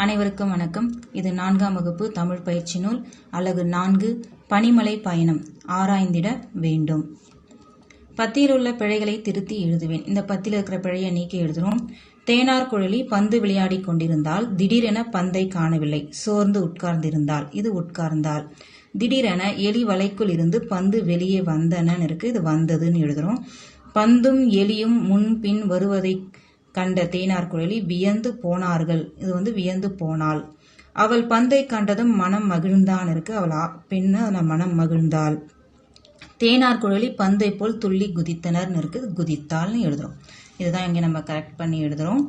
அனைவருக்கும் வணக்கம். இது நான்காம் வகுப்பு தமிழ் பயிற்சி நூல் அலகு நான்கு பனிமலை பயணம். ஆராய்ந்திட வேண்டும். பத்தியில் உள்ள பிழைகளை திருத்தி எழுதுவேன். இந்த பத்தியில் இருக்கிற பிழையை நீக்கி எழுதுறோம் தேனார் குழலி பந்து விளையாடி கொண்டிருந்தால் திடீரென பந்தை காணவில்லை. சோர்ந்து உட்கார்ந்திருந்தால். இது உட்கார்ந்தால். திடீரென எலி வலைக்குள் இருந்து பந்து வெளியே வந்தனன்னு இருக்கு. இது வந்ததுன்னு எழுதுறோம் பந்தும் எலியும் முன்பின் வருவதை கண்ட தேனார் குழலி வியந்து போனார்கள். இது வந்து வியந்து போனாள். அவள் பந்தை கண்டதும் மனம் மகிழ்ந்தான் இருக்கு. அவள் பெண்ணு அதில் மனம் மகிழ்ந்தாள். தேனார் குழலி பந்தை போல் துள்ளி குதித்தனர்னு இருக்கு. குதித்தாள்னு எழுதுறோம். இதுதான் இங்கே நம்ம கரெக்ட் பண்ணி எழுதுறோம்.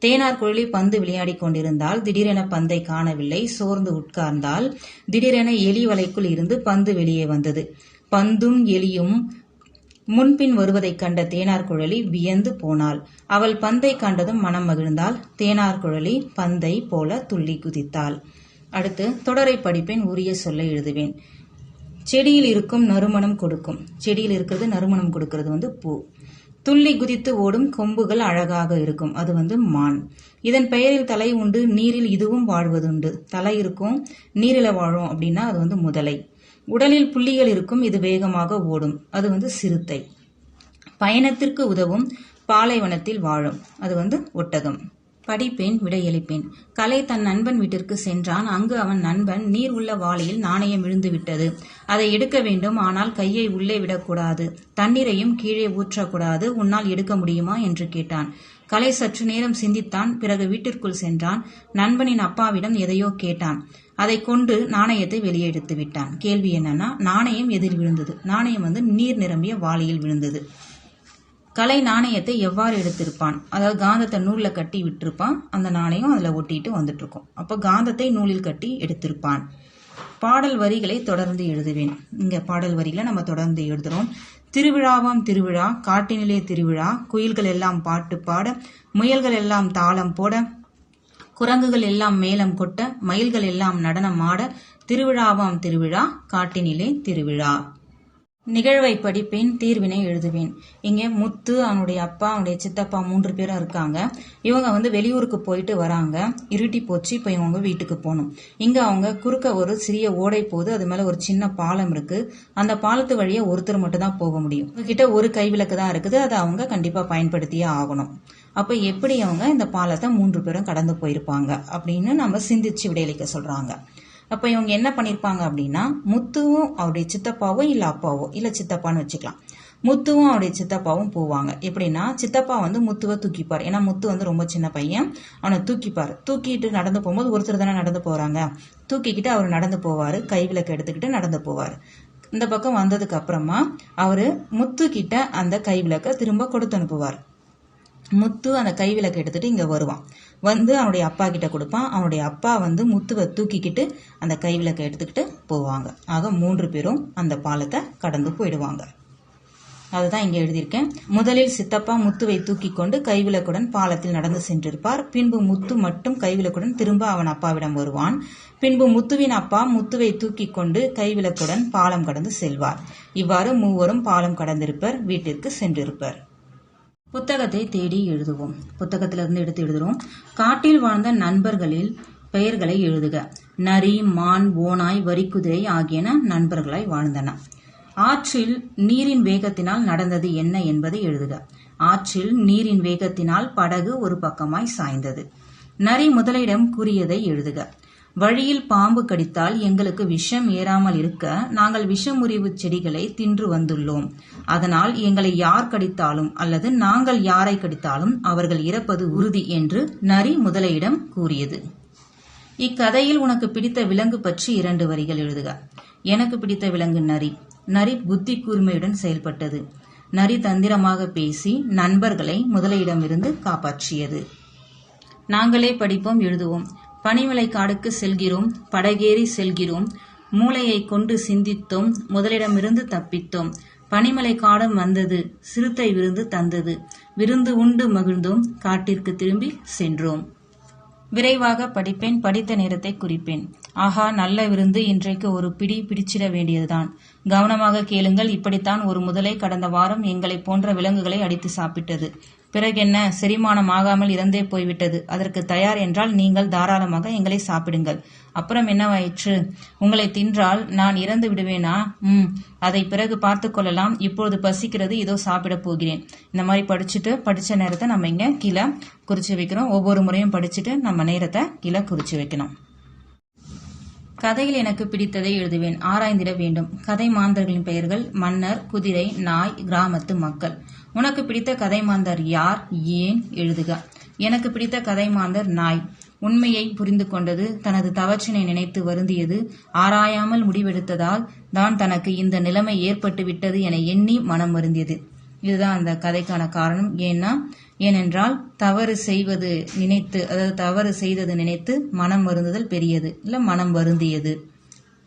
தேனார் குழலி பந்து விளையாடி கொண்டிருந்தால் திடீரென பந்தை காணவில்லை. சோர்ந்து உட்கார்ந்தால் திடீரென எலி வலைக்குள் இருந்து பந்து வெளியே வந்தது. பந்தும் எலியும் முன்பின் வருவதைக் கண்ட தேனார் குழலி வியந்து போனாள். அவள் பந்தை கண்டதும் மனம் மகிழ்ந்தாள். தேனார் குழலி பந்தை போல துள்ளி குதித்தாள். அடுத்து தொடரை படிப்பேன் உரிய சொல்ல எழுதுவேன். செடியில் இருக்கும் நறுமணம் கொடுக்கும். செடியில் இருக்கிறது நறுமணம் கொடுக்கிறது வந்து பூ. துள்ளி குதித்து ஓடும் கொம்புகள் அழகாக இருக்கும். அது வந்து மான். இதன் பெயரில் தலை உண்டு நீரில் இதுவும் வாழ்வதுண்டு. தலை இருக்கும் நீரில வாழும் அப்படின்னா அது வந்து முதலை. உடலில் புள்ளிகள் இருக்கும் இது வேகமாக ஓடும். அது வந்து சிறுத்தை. பயணத்திற்கு உதவும் பாலைவனத்தில் வாழும். அது வந்து ஒட்டகம். படிப்பேன் விடையளிப்பேன். கலை தன் நண்பன் வீட்டிற்கு சென்றான். அங்கு அவன் நண்பன் நீர் உள்ள வாளியில் நாணயம் விழுந்து விட்டது. அதை எடுக்க வேண்டும் ஆனால் கையை உள்ளே விடக்கூடாது. தண்ணீரையும் கீழே ஊற்றக்கூடாது. உன்னால் எடுக்க முடியுமா? என்று கேட்டான். கலை சற்று நேரம் சிந்தித்தான். பிறகு வீட்டிற்குள் சென்றான். நண்பனின் அப்பாவிடம் எதையோ கேட்டான். அதை கொண்டு நாணயத்தை வெளியே எடுத்து விட்டான். கேள்வி என்னன்னா நாணயம் எதில் விழுந்தது. நாணயம் வந்து நீர் நிரம்பிய வாளியில் விழுந்தது. கலை நாணயத்தை எவ்வாறு எடுத்திருப்பான்? அதாவது காந்தத்தை நூலில் கட்டி விட்டிருப்பான். அந்த நாணயம் அதில் ஒட்டிட்டு வந்துட்டு அப்போ காந்தத்தை நூலில் கட்டி எடுத்திருப்பான். பாடல் வரிகளை தொடர்ந்து எழுதுவேன். இங்கே பாடல் வரிகளை நம்ம தொடர்ந்து எழுதுறோம். திருவிழாவாம் திருவிழா காட்டினிலே திருவிழா குயில்கள் எல்லாம் பாட்டு பாட முயல்கள் எல்லாம் தாளம் போட குரங்குகள் எல்லாம் மேளம் கொட்ட மயில்கள் எல்லாம் நடனம் ஆட திருவிழாவாம் திருவிழா காட்டினிலே திருவிழா. நிகழ்வை படிப்பேன் தீர்வினை எழுதுவேன். இங்கே முத்து அவனுடைய அப்பா அவனுடைய சித்தப்பா மூன்று பேரும் இருக்காங்க. இவங்க வந்து வெளியூருக்கு போயிட்டு வராங்க. இருட்டி போச்சு இப்போ இவங்க வீட்டுக்கு போகணும். இங்கே அவங்க குறுக்க ஒரு சிறிய ஓடை போகுது அது மேலே ஒரு சின்ன பாலம் இருக்கு. அந்த பாலத்து வழியே ஒருத்தர் மட்டும் தான் போக முடியும். கிட்ட ஒரு கைவிளக்கு தான் இருக்குது அதை அவங்க கண்டிப்பாக பயன்படுத்தியே ஆகணும். அப்போ எப்படி அவங்க இந்த பாலத்தை மூன்று பேரும் கடந்து போயிருப்பாங்க அப்படின்னு நம்ம சிந்திச்சு விடையளிக்க சொல்றாங்க. அப்ப இவங்க என்ன பண்ணிருப்பாங்க அப்படின்னா முத்துவும் அவருடைய சித்தப்பாவோ இல்ல அப்பாவோ இல்ல சித்தப்பான்னு வச்சுக்கலாம். முத்துவும் அவருடைய சித்தப்பாவும் போவாங்க. எப்படின்னா சித்தப்பா வந்து முத்துவை தூக்கிப்பார். ஏன்னா முத்து வந்து ரொம்ப சின்ன பையன். அவனை தூக்கிப்பார். தூக்கிட்டு நடந்து போகும்போது ஒருத்தர் தானே நடந்து போறாங்க. தூக்கிக்கிட்டு அவர் நடந்து போவாரு. கைவிளக்கு எடுத்துக்கிட்டு நடந்து போவார். இந்த பக்கம் வந்ததுக்கு அப்புறமா அவரு முத்து கிட்ட அந்த கைவிளக்க திரும்ப கொடுத்து அனுப்புவார். முத்து அந்த கைவிளக்கு எடுத்துட்டு இங்க வருவான். வந்து அவனுடைய அப்பா கிட்ட கொடுப்பான். அவனுடைய அப்பா வந்து முத்துவை தூக்கிக்கிட்டு அந்த கைவிளக்கை எடுத்துக்கிட்டு போவாங்க. ஆக மூன்று பேரும் அந்த பாலத்தை கடந்து போயிடுவாங்க. அதுதான் இங்கே எழுதியிருக்கேன். முதலில் சித்தப்பா முத்துவை தூக்கி கொண்டு கைவிளக்குடன் பாலத்தில் நடந்து சென்றிருப்பார். பின்பு முத்து மட்டும் கைவிளக்குடன் திரும்ப அவன் அப்பாவிடம் வருவான். பின்பு முத்துவின் அப்பா முத்துவை தூக்கி கொண்டு கைவிளக்குடன் பாலம் கடந்து செல்வார். இவ்வாறு மூவரும் பாலம் கடந்திருப்பர் வீட்டிற்கு சென்றிருப்பர். புத்தகத்தை தேடி எழுதுவோம். புத்தகத்திலிருந்து எடுத்து எழுதுறோம். காட்டில் வாழ்ந்த நண்பர்களில் பெயர்களை எழுதுக. நரி மான் ஓனாய் வரிக்குதிரை ஆகியன நண்பர்களாய் வாழ்ந்தன. ஆற்றில் நீரின் வேகத்தினால் நடந்தது என்ன என்பதை எழுதுக. ஆற்றில் நீரின் வேகத்தினால் படகு ஒரு பக்கமாய் சாய்ந்தது. நரி முதலிடம் கூறியதை எழுதுக. வழியில் பாம்பு கடித்தால் எங்களுக்கு விஷம் ஏறாமல் இருக்க நாங்கள் விஷமுறிவு செடிகளை தின்று வந்துள்ளோம். அதனால் எங்களை யார் கடித்தாலும் அல்லது நாங்கள் யாரை கடித்தாலும் அவர்கள் இறப்பது உறுதி என்று நரி முதலையிடம் கூறியது. இக்கதையில் உனக்கு பிடித்த விலங்கு பற்றி இரண்டு வரிகள் எழுதுக. எனக்கு பிடித்த விலங்கு நரி. நரி புத்தி கூர்மையுடன் செயல்பட்டது. நரி தந்திரமாக பேசி நண்பர்களை முதலையிடமிருந்து காப்பாற்றியது. நாங்களே படிப்போம் எழுதுவோம். பனிமலை காடுக்கு செல்கிறோம் படகேறி செல்கிறோம் மூளையை கொண்டு சிந்தித்தோம் முதலிடமிருந்து தப்பித்தோம். பனிமலை காடும் வந்தது சிறுத்தை விருந்து தந்தது. விருந்து உண்டு மகிழ்ந்தோம் காட்டிற்கு திரும்பி சென்றோம். விரைவாக படிப்பேன் படித்த நேரத்தை குறிப்பேன். ஆஹா நல்ல விருந்து இன்றைக்கு ஒரு பிடி பிடிச்சிட வேண்டியதுதான். கவனமாக கேளுங்கள் இப்படித்தான் ஒரு முதலை கடந்த வாரம் எங்களைப் போன்ற விலங்குகளை அடித்து சாப்பிட்டது. பிறகு என்ன செரிமானம் ஆகாமல் இறந்தே போய்விட்டது. அதற்கு தயார் என்றால் நீங்கள் தாராளமாக எங்களை சாப்பிடுங்கள். அப்புறம் என்னவாயிற்று? உங்களை தின்றால் நான் இறந்து விடுவேனா? ம் அதை பிறகு பார்த்து கொள்ளலாம். இப்பொழுது பசிக்கிறது இதோ சாப்பிட போகிறேன். இந்த மாதிரி படிச்சுட்டு படிச்ச நேரத்தை நம்ம இங்க கீழே குறிச்சு வைக்கிறோம். ஒவ்வொரு முறையும் படிச்சுட்டு நம்ம நேரத்தை கீழே குறிச்சு வைக்கணும். கதையில் எனக்கு பிடித்ததை எழுதுவேன். ஆராய்ந்திட வேண்டும். கதை மாந்தர்களின் பெயர்கள் மன்னர் குதிரை நாய் கிராமத்து மக்கள். உனக்கு பிடித்த கதை மாந்தர் யார்? ஏன் எழுதுக. எனக்கு பிடித்த கதை மாந்தர் நாய். உண்மையை புரிந்து கொண்டது தனது தவற்றினை நினைத்து வருந்தியது ஆராயாமல் முடிவெடுத்ததால் தான் தனக்கு இந்த நிலைமை ஏற்பட்டு விட்டது என எண்ணி மனம் வருந்தியது. இதுதான் அந்த கதைக்கான காரணம். ஏன்னா ஏனென்றால் தவறு செய்வது நினைத்து அதாவது தவறு செய்தது நினைத்து மனம் வருந்துதல் பெரியது இல்ல மனம் வருந்தியது.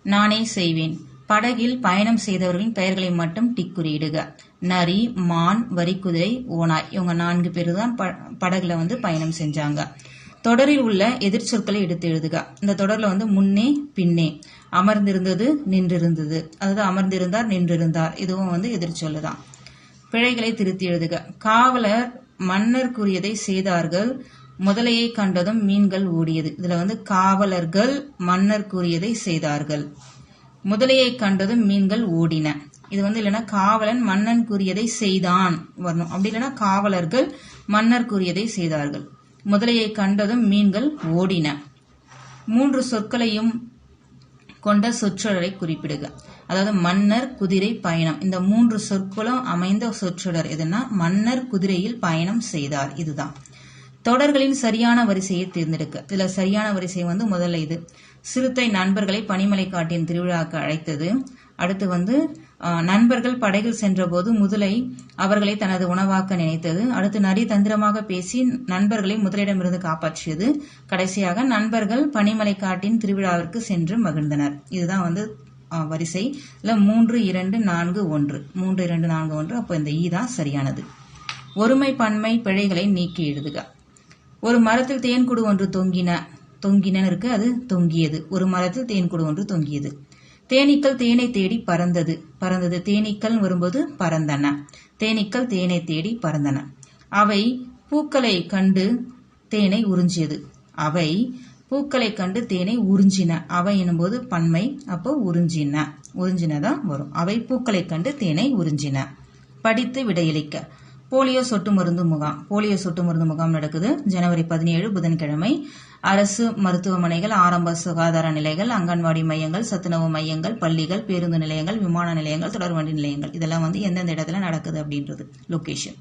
நானே செய்வேன். படகில் பயணம் செய்தவர்களின் பெயர்களை மட்டும் டிக் குறியிடுக. நரி மான் வரிக்குதிரை ஓனாய் இவங்க நான்கு பேர் தான் ப- படகுல வந்து பயணம் செஞ்சாங்க. தொடரில் உள்ள எதிர்ச்சொற்களை எடுத்து எழுதுக. இந்த தொடர்ல வந்து முன்னே பின்னே. அமர்ந்திருந்தது நின்றிருந்தது. அதாவது அமர்ந்திருந்தார் நின்றிருந்தார். இதுவும் வந்து எதிர்ச்சொல்லு தான் பிழைகளை திருத்தி எழுதுக. காவலர் மன்னர் கூறியதை செய்தார்கள். முதலையை கண்டதும் மீன்கள் ஓடியது. இதுல வந்து காவலர்கள் மன்னர் கூறியதை செய்தார்கள். முதலையை கண்டதும் மீன்கள் ஓடின. இது வந்து இல்லைன்னா காவலன் மன்னன் கூறியதை செய்தான் வரணும். அப்படி இல்லைன்னா காவலர்கள் மன்னர் கூறியதை செய்தார்கள். முதலையை கண்டதும் மீன்கள் ஓடின. மூன்று சொற்களையும் கொண்ட சொற்றொடரை குறிப்பிடுக. அதாவது மன்னர் குதிரை பயணம். இந்த மூன்று சொற்களும் அமைந்த சொற்றொடர் எதுனா மன்னர் குதிரையில் பயணம் செய்தார். இதுதான். தொடர்களின் சரியான வரிசையை தேர்ந்தெடுக்க. இதுல சரியான வரிசை வந்து முதல்ல இது. சிறுத்தை நண்பர்களை பனிமலை காட்டின் திருவிழாவுக்கு அழைத்தது. அடுத்து வந்து நண்பர்கள் படகில் சென்றபோது முதலை அவர்களை தனது உணவாக்க நினைத்தது. அடுத்து நரி தந்திரமாக பேசி நண்பர்களை முதலிடமிருந்து காப்பாற்றியது. கடைசியாக நண்பர்கள் பனிமலை காட்டின் திருவிழாவிற்கு சென்று மகிழ்ந்தனர். இதுதான் வந்து வரிசை. மூன்று இரண்டு நான்கு ஒன்று. மூன்று இரண்டு நான்கு ஒன்று. அப்போ இந்த ஈ தான் சரியானது. ஒருமை பன்மை பிழைகளை நீக்கி எழுதுக. ஒரு மரத்தில் தேன்குடு ஒன்று தொங்கின தொங்கினன்னு இருக்கு அது தொங்கியது. ஒரு மரத்தில் தேன்குடு ஒன்று தொங்கியது. தேனீக்கள் தேனை தேடி பறந்தது. பறந்தது தேனீக்கள் வரும்போது பறந்தன. தேனீக்கள் தேனை தேடி பறந்தன. அவை பூக்களை கண்டு தேனை உறிஞ்சியது. அவை பூக்களை கண்டு தேனை உறிஞ்சின. அவை எனும்போது பன்மை அப்போ உறிஞ்சின. உறிஞ்சினதான் வரும். அவை பூக்களை கண்டு தேனை உறிஞ்சின. படித்து விடையளிக்க. போலியோ சொட்டு மருந்து முகாம். போலியோ சொட்டு மருந்து முகாம் நடக்குது. ஜனவரி பதினேழு புதன்கிழமை. அரசு மருத்துவமனைகள் ஆரம்ப சுகாதார நிலையங்கள் அங்கன்வாடி மையங்கள் சத்துணவு மையங்கள் பள்ளிகள் பேருந்து நிலையங்கள் விமான நிலையங்கள் தொடர்வண்டி நிலையங்கள். இதெல்லாம் வந்து எந்தெந்த இடத்துல நடக்குது அப்படின்றது லொகேஷன்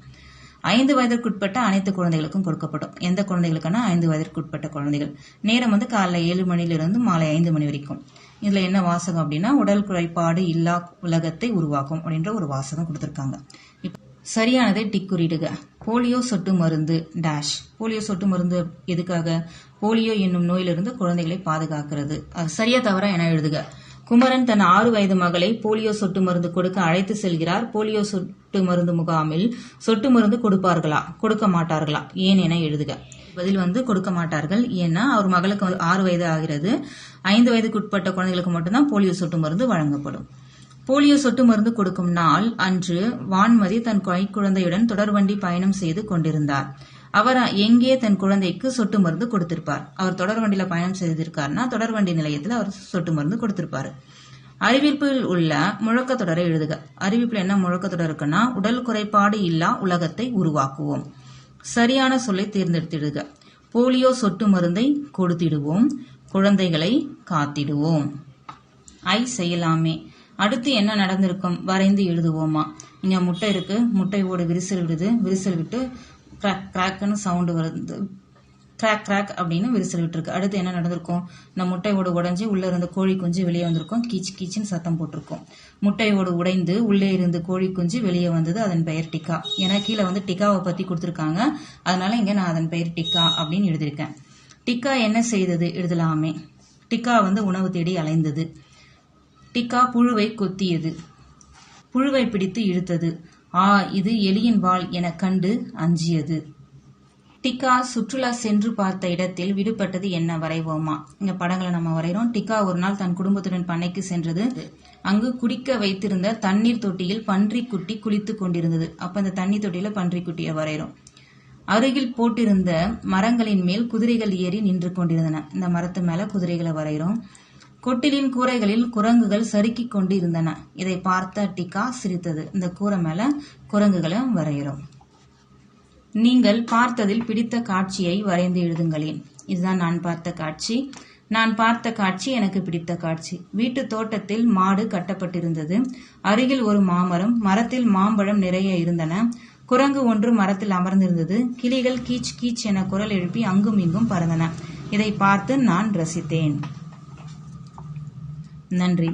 ஐந்து வயதிற்குட்பட்ட அனைத்து குழந்தைகளுக்கும் கொடுக்கப்படும். எந்த குழந்தைகளுக்குன்னா ஐந்து வயதிற்குட்பட்ட குழந்தைகள். நேரம் வந்து காலைல ஏழு மணிலிருந்து மாலை ஐந்து மணி வரைக்கும். இதுல என்ன வாசகம் அப்படின்னா உடல் குறைபாடு இல்லா உலகத்தை உருவாக்கும் அப்படின்ற ஒரு வாசகம் கொடுத்திருக்காங்க. சரியானதை டிக் குறியிடுக. போலியோ சொட்டு மருந்து டேஷ் போலியோ சொட்டு மருந்து எதுக்காக? போலியோ என்னும் நோயிலிருந்து குழந்தைகளை பாதுகாக்கிறது. சரியா தவறா என எழுதுக. குமரன் தன் ஆறு வயது மகளை போலியோ சொட்டு மருந்து கொடுக்க அழைத்து செல்கிறார். போலியோ சொட்டு மருந்து முகாமில் சொட்டு மருந்து கொடுப்பார்களா? கொடுக்க மாட்டார்களா? ஏன் என எழுதுக. பதில் வந்து கொடுக்க மாட்டார்கள். ஏன்னா அவர் மகளுக்கு வந்து ஆறு வயது ஆகிறது. ஐந்து வயதுக்குட்பட்ட குழந்தைகளுக்கு மட்டும்தான் போலியோ சொட்டு மருந்து வழங்கப்படும். போலியோ சொட்டு மருந்து கொடுக்கும் நாள் அன்று வான்மதி தன் கைக்குழந்தையுடன் தொடர்வண்டி பயணம் செய்து கொண்டிருந்தார். அவர் எங்கே தன் குழந்தைக்கு சொட்டு மருந்து கொடுத்திருப்பார்? அவர் தொடர்வண்டியில பயணம் செய்திருக்காருன்னா தொடர்வண்டி நிலையத்தில் அவர் சொட்டு மருந்து கொடுத்திருப்பாரு. அறிவிப்பில் உள்ள முழக்க தொடரை எழுதுக. அறிவிப்பில் என்ன முழக்கத்தொடர் இருக்குன்னா உடல் குறைபாடு இல்லா உலகத்தை உருவாக்குவோம். சரியான சொல்லை தேர்ந்தெடுத்திடுக. போலியோ சொட்டு மருந்தை கொடுத்திடுவோம். குழந்தைகளை காத்திடுவோம். ஐ செய்யலாமே. அடுத்து என்ன நடந்திருக்கும்? வரைந்து எழுதுவோமா? இங்க முட்டை இருக்கு. முட்டை ஓடு விரிசல் விடுது. விரிசல் விட்டு கிராக் கிராக்குன்னு சவுண்டு வருது. கிராக் கிராக் அப்படின்னு விரிசல் விட்டுருக்கு. அடுத்து என்ன நடந்திருக்கும்? இந்த முட்டை ஓடு உடைஞ்சு உள்ளே இருந்த கோழி குஞ்சு வெளியே வந்திருக்கும். கீச் கீச்சுன்னு சத்தம் போட்டிருக்கும். முட்டையோடு உடைந்து உள்ளே இருந்து கோழி குஞ்சு வெளியே வந்தது அதன் பெயர் டிக்கா. ஏன்னா கீழே வந்து டிக்காவை பற்றி கொடுத்துருக்காங்க. அதனால இங்கே நான் அதன் பெயர் டிக்கா அப்படின்னு எழுதியிருக்கேன். டிக்கா என்ன செய்தது? எழுதலாமே. டிக்கா வந்து உணவு தேடி அலைந்தது. டிக்கா புழுவை கொத்தியது. புழுவை பிடித்து இழுத்தது. ஆ இது எலியின் வாள் எனக் கண்டு அஞ்சியது. டிக்கா சுற்றுலா சென்று பார்த்த இடத்தில் விடுபட்டது என்ன வரைவோமா? இந்த படங்களை நம்ம வரைகிறோம். டிக்கா ஒரு நாள் தன் குடும்பத்துடன் பண்ணைக்கு சென்றது. அங்கு குடிக்க வைத்திருந்த தண்ணீர் தொட்டியில் பன்றி குட்டி கொண்டிருந்தது. அப்ப இந்த தண்ணி தொட்டியில பன்றி குட்டியை வரைகிறோம். அருகில் போட்டிருந்த மரங்களின் மேல் குதிரைகள் ஏறி நின்று கொண்டிருந்தன. இந்த மரத்து மேல குதிரைகளை வரைகிறோம். கொட்டிலின் கூரைகளில் குரங்குகள் சறுக்கிக் கொண்டு இருந்தன இதை பார்த்த டிகா சிரித்தது. இந்த கூரை மேல குரங்குகளை வரைகிறோம் நீங்கள் பார்த்ததில் பிடித்த காட்சியை வரைந்து எழுதுங்களேன். இதுதான் நான் பார்த்த காட்சி. நான் பார்த்த காட்சி எனக்கு பிடித்த காட்சி. வீட்டு தோட்டத்தில் மாடு கட்டப்பட்டிருந்தது. அருகில் ஒரு மாமரம் மரத்தில் மாம்பழம் நிறைய இருந்தன. குரங்கு ஒன்று மரத்தில் அமர்ந்திருந்தது. கிளிகள் கீச் கீச் என குரல் எழுப்பி அங்கும் இங்கும் பறந்தன. இதை பார்த்து நான் ரசித்தேன். நன்றி.